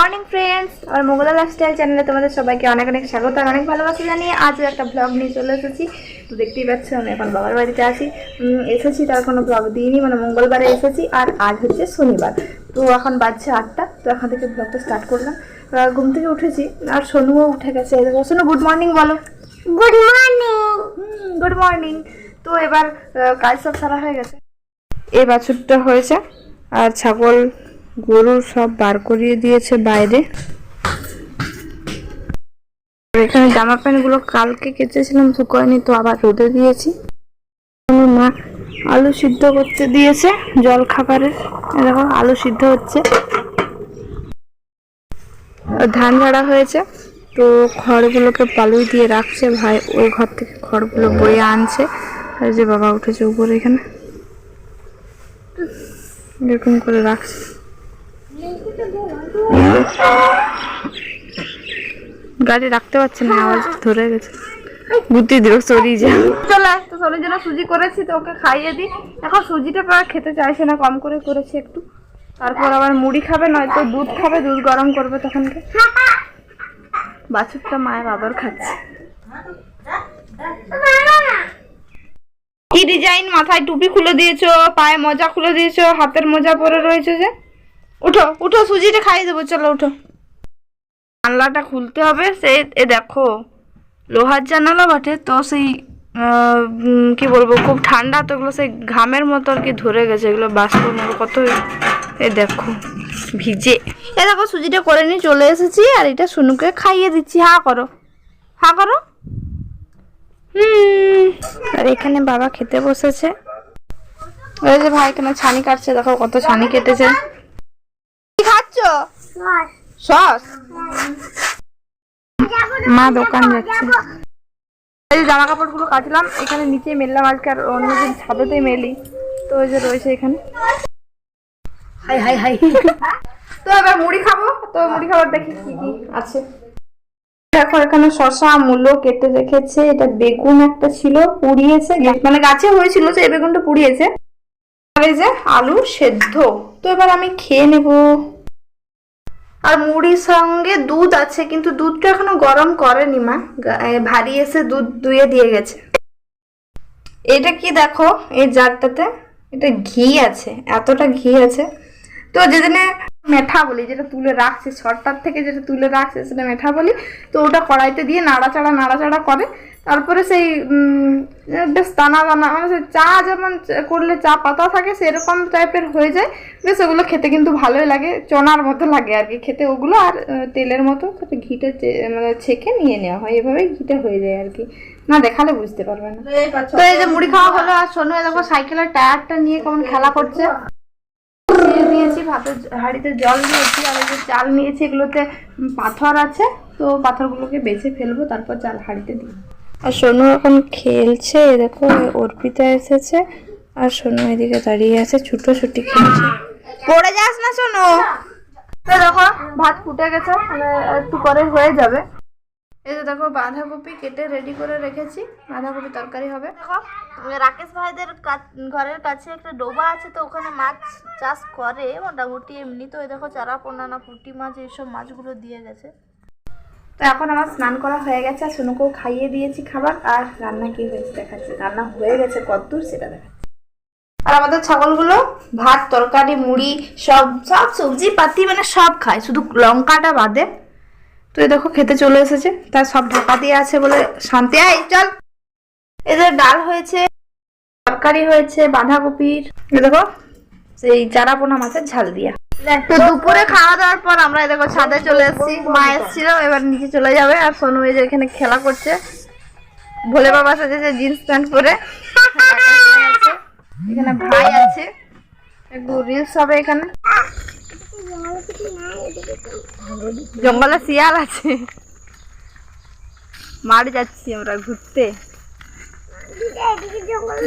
Morning friends আর Mogla lifestyle চ্যানেলে তোমাদের সবাইকে অনেক অনেক স্বাগত আর অনেক ভালোবাসা জানিয়ে আজও একটা ব্লগ নিয়ে চলে এসেছি। তো দেখতেই পাচ্ছ আমি এখন বাবার বাড়িতে আসি এসেছি তার কোনো ব্লগ দিইনি মানে মঙ্গলবারে এসেছি আর আজ হচ্ছে শনিবার। তো এখন বাজছে আটটা তো এখন থেকে ব্লগটা স্টার্ট করলাম। ঘুম থেকে উঠেছি আর সোনুও উঠে গেছে। দেখো সোনু গুড মর্নিং বলো। গুড মর্নিং গুড মর্নিং তো এবার কাজ সব সারা হয়ে গেছে। এই বাছুরটা হয়েছে আর ছাগল গরু সব বার করিয়ে দিয়েছে বাইরে। এখানে জামা প্যান্টগুলো কালকে কেচেছিলাম, শুকোয়নি, তো আবার রোদে দিয়েছি। মা আলু সিদ্ধ করতে দিয়েছে জল খাবারের দেখো, আলু সিদ্ধ হচ্ছে। ধান ঝাড়া হয়েছে, তো খড়গুলোকে পালুই দিয়ে রাখছে ভাই। ওই ঘর থেকে খড়গুলো বয়ে আনছে। আর যে বাবা উঠেছে উপরে এখানে। এরকম করে রাখছে। গাড়ি রাখতে পারছে না, আওয়াজ ধরে গেছে। বুদ্ধি দিল, সরি যা। চলে তো সরির জন্য সুজি করেছি, তো ওকে খাইয়ে দিই। এখন সুজিটা প্রায় খেতে চাইছে না, কম করে করেছি একটু। তারপর আবার মুড়ি খাবে, নয়তো দুধ খাবে, দুধ গরম করবে তখনকে। বাছুরটা মায়ের আদর খাচ্ছে। কি ডিজাইন মাথায় টুপি খুলে দিয়েছ, পায়ে মোজা খুলে দিয়েছ, হাতের মোজা পরে রয়েছে যে। উঠো উঠো, সুজিটা খাইয়ে দেবো, চলো উঠো। জানলাটা খুলতে হবে, সে, এ দেখো, লোহার জানালা বটে, তো সেই কি বলব, খুব ঠান্ডা, তো এগুলো সেই ঘামের মতো আর কি ধরে গেছে, এগুলো বাষ্প মতো কত এ দেখো, ভিজে। এ দেখো, সুজিটা করে নিয়ে চলে এসেছি, আর এটা সুনুকে খাইয়ে দিচ্ছি, হা করো হা করো। হুম, আর এখানে বাবা খেতে বসেছে। ওই যে ভাই এখানে ছানি কাটছে, দেখো কত ছানি কেটেছে। কি খাচ্ছ সস? মা দোকান যাচ্ছে। এই যে জামা কাপড়গুলো কাচলাম এখানে নিচে মেললাম আজকে আর অন্যদিন ছাদেতে মেলি। তো ওই যে রয়েছে এখানে। High high high. তো এবার মুড়ি খাব। তো মুড়ি খাবার দেখি কি কি আছে। দেখো এখানে শশা মূলো কেটে রেখেছে। এটা বেগুন একটা ছিল পুড়িয়েছে। মানে গাছে হয়েছিল যে এই বেগুনটা পুড়িয়েছে। আর এই যে আলু সেদ্ধ। তো এবার আমি খেয়ে নেব। আর মুড়ির সঙ্গে দুধ আছে, কিন্তু দুধটা এখনও গরম করেনি মা। ভারী এসে দুধ দুয়ে দিয়ে গেছে। এটা কি দেখো, এই জারটাতে? এটা ঘি আছে, এতটা ঘি আছে। তো যেদিনে মেঠা বলি যেটা তুলে রাখছে ছটার থেকে যেটা তুলে রাখছে সেটা মেঠা বলি তো ওটা কড়াইতে দিয়ে নাড়াচাড়া নাড়াচাড়া করে। তারপরে সেই বেশ দানা দানা মানে সেই চা যেমন করলে চা পাতা থাকে সেরকম টাইপের হয়ে যায়। বেশ ওগুলো খেতে কিন্তু ভালোই লাগে চনার মতো লাগে আর কি খেতে ওগুলো। আর তেলের মতো তাতে ঘিটা মানে ছেঁকে নিয়ে নেওয়া হয় এভাবেই ঘিটা হয়ে যায় আর কি। না দেখালে বুঝতে পারবে না। তো এই যে মুড়ি খাওয়া হলো আর শোনো দেখো সাইকেলের টায়ারটা নিয়ে কেমন খেলা করছে। দিয়ে দিয়েছি ভাতের হাঁড়িতে জল দিয়েছি আর যে চাল নিয়েছি এগুলোতে পাথর আছে তো পাথরগুলোকে বেছে ফেলব তারপর চাল হাঁড়িতে দিই। আর সোনু এখন খেলছে দেখো অর্পিতা এসেছে আর সোনু এদিকে দাঁড়িয়ে আছে ছুটোছুটি খেলছে। পড়ে যাস না সোনু। তো দেখো ভাত ফুটে গেছে মানে একটু পরে হয়ে যাবে। এই যে দেখো বাঁধাকপি কেটে রেডি করে রেখেছি। বাঁধাকপি তরকারি হবে। দেখো রাকেশ ভাইদের ঘরের কাছে একটা ডোবা আছে তো ওখানে মাছ চাষ করে মোটামুটি এমনি। তো দেখো চারা পোনানা পুঁটি মাছ এইসব মাছগুলো দিয়ে গেছে। তো এখন আমার স্নান করা হয়ে গেছে আর সোনুকেও খাইয়ে দিয়েছি খাবার। আর রান্না কি হয়েছে দেখাচ্ছে। রান্না হয়ে গেছে কতদূর সেটা দেখাচ্ছে। আর আমাদের ছাগলগুলো ভাত তরকারি মুড়ি সব সব সবজি পাতি মানে সব খায়। শুধু লঙ্কাটা বাদে তো এই দেখো খেতে চলে এসেছে। তার সব ঢাকা দিয়ে আছে বলে শান্তি। আয় চল। এদের ডাল হয়েছে তরকারি হয়েছে বাঁধাকপির। দেখো সেই চারা পোনা মাছের ঝাল দিয়া। তো দুপুরে খাওয়া দাওয়ার পর আমরা দেখো ছাদে চলে এসেছি। মা এসেছিল এবার নিচে চলে যাবে। আর সোনু এই যে এখানে খেলা করছে। ভোলে বাবা সাজেছে জিন্স প্যান্ট পরে। এখানে ভাই আছে। একটু রিলস হবে এখানে। জঙ্গলে শিয়াল আছে। মাঠ যাচ্ছি আমরা ঘুরতে।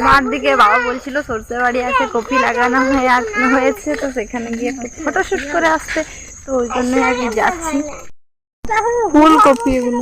মাঠ দিকে বাবা বলছিল, সরষে বাড়ি আছে, কপি লাগানো হয়ে হয়েছে, তো সেখানে গিয়ে ফটোশুট করে আসতে। তো ওই জন্য আর কি যাচ্ছি। ফুল কপি এগুলো।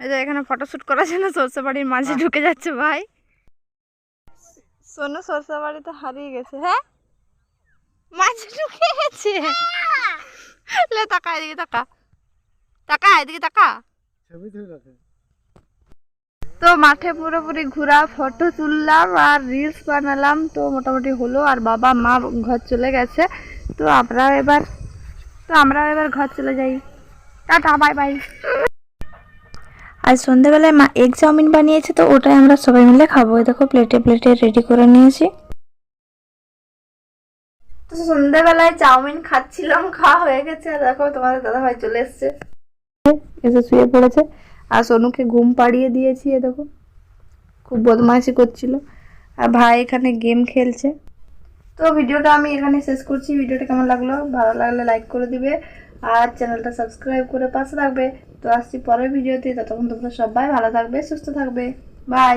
এই যে এখানে ফটোশুট করার জন্য সরষে বাড়ির মাঝে ঢুকে যাচ্ছে ভাই। সোনু সরষে বাড়িতে হারিয়ে গেছে হ্যাঁ? মাঝে ঢুকে গেছে। লে তাকা এদিকে তাকা। তাকা এদিকে তাকা। তো মাঠে পুরোপুরি ঘোরা ফটো তুললাম আর রিলস বানালাম। তো মোটামুটি হলো আর বাবা মা ঘর চলে গেছে। তো আমরা এবার তো আমরা এবার ঘর চলে যাই। টাটা বাই বাই আজ সন্ধ্যাবেলায় মা এগ চাউমিন বানিয়েছে তো ওটাই আমরা সবাই মিলে খাব। দেখো প্লেটে প্লেটে রেডি করে নিয়েছি। তো সন্ধ্যাবেলায় চাউমিন খাচ্ছিলাম খাওয়া হয়ে গেছে। আর দেখো তোমাদের দাদা ভাই চলে এসছে। এসে শুয়ে পড়েছে। আর সোনুকে ঘুম পাড়িয়ে দিয়েছি, এ দেখো। খুব বদমাইশি করছিল। আর ভাই এখানে গেম খেলছে। তো ভিডিওটা আমি এখানে শেষ করছি। ভিডিওটা কেমন লাগল? ভালো লাগলে লাইক করে দিবে। আর চ্যানেলটা সাবস্ক্রাইব করে পাশে থাকবে। তো আসছি পরের ভিডিওতে। ততক্ষণ তোমরা সবাই ভালো থাকবে, সুস্থ থাকবে। বাই